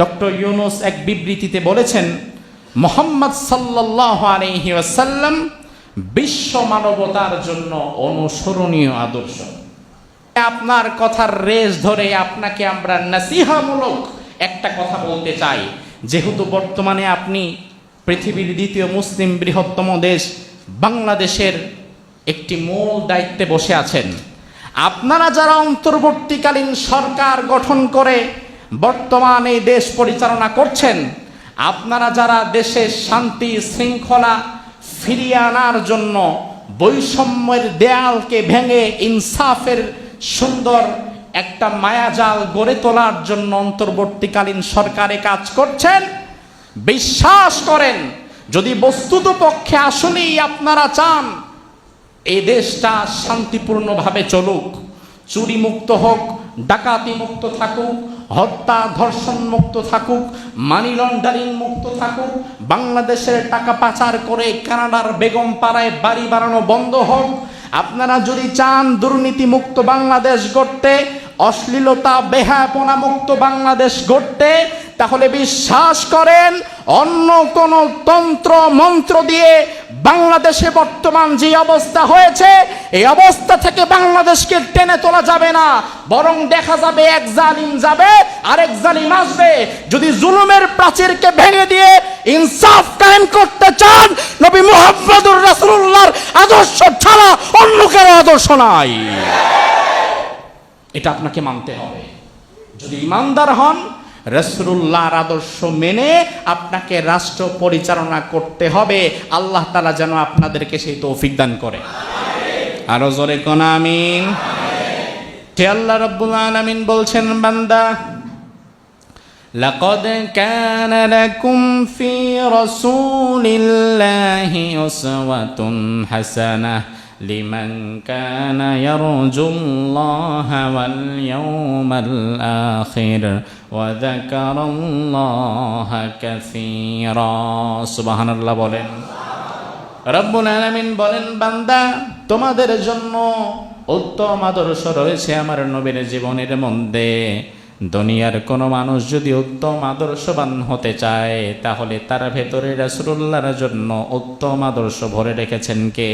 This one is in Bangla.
ডক্টর ইউনুস এক বিবৃতিতে বলেছেন, মোহাম্মদ সাল্লাহ আলহি ওয়াসাল্লাম বিশ্ব মানবতার জন্য অনুসরণীয় আদর্শ। আপনার কথার রেশ ধরে আপনাকে আমরা নাসিহামূলক একটা কথা বলতে চাই। যেহেতু বর্তমানে আপনি পৃথিবীর দ্বিতীয় মুসলিম বৃহত্তম দেশ, বাংলাদেশের একটি মূল দায়িত্বে বসে আছেন। আপনারা যারা অন্তর্বর্তীকালীন সরকার গঠন করে বর্তমান দেশ পরিচালনা করছেন, আপনারা যারা দেশের শান্তি শৃঙ্খলা ফিরিয়ে আনার জন্য বৈষম্যের দেয়ালকে ভেঙে ইনসাফের সুন্দর একটা মায়াজাল গড়ে তোলার জন্য অন্তর্বর্তীকালীন সরকারে কাজ করছেন, বিশ্বাস করেন, যদি বস্তুত পক্ষে আসলেই আপনারা চান, এই দেশটা শান্তিপূর্ণভাবে চলুক চুরি মুক্ত হোক ডাকাতি মুক্ত থাকুক হত্যা, ধর্ষণ মুক্ত থাকুক মানি লন্ডারিং মুক্ত থাকুক, বাংলাদেশের টাকা পাচার করে কানাডার বেগম পাড়ায় বাড়ি বাড়ানো বন্ধ হোক। আপনারা যদি চান দুর্নীতি মুক্ত বাংলাদেশ গড়তে, অশ্লীলতা বেহাপনা মুক্ত বাংলাদেশ গড়তে, তাহলে বিশ্বাস করেন, অন্য কোন তন্ত্র, মন্ত্র দিয়ে বাংলাদেশে বর্তমান যে অবস্থা হয়েছে, এই অবস্থা থেকে বাংলাদেশকে টেনে তোলা যাবে না। বরং দেখা যাবে এক জালিম যাবে, আরেক জালিম আসবে। যদি জুলুমের প্রাচীরকে ভেঙে দিয়ে ইনসাফ কায়েম করতে চান, নবী মুহাম্মদুর রাসূলুল্লাহর আদর্শ ছাড়া অন্য কারও আদর্শ নাই। এটা আপনাকে মানতে হবে। যদি ইমানদার হন রসুল্লাহর আদর্শ মেনে আপনাকে রাষ্ট্র পরিচালনা করতে হবে আল্লাহ তালা যেন আপনাদেরকে সেই তৌফিক দান করে আরো জোরে কোন আমিন সে আল্লাহ রব্বুল আলামিন বলছেন বান্দা لقد كان لكم في رسول الله أسوة حسنة لمن كان يرجو الله واليوم الآخر وذكر الله كثيرا سبحان الله বলেন রব্বুল আলামিন বলেন বান্দা তোমাদের জন্য উত্তম আদর্শ রয়েছে আমার নবীর জীবনের মধ্যে দুনিয়ার কোনো মানুষ যদি উত্তম আদর্শবান হতে চায় তাহলে তার ভেতরে রাসূলুল্লাহর জন্য উত্তম আদর্শ ভরে রেখেছেন কে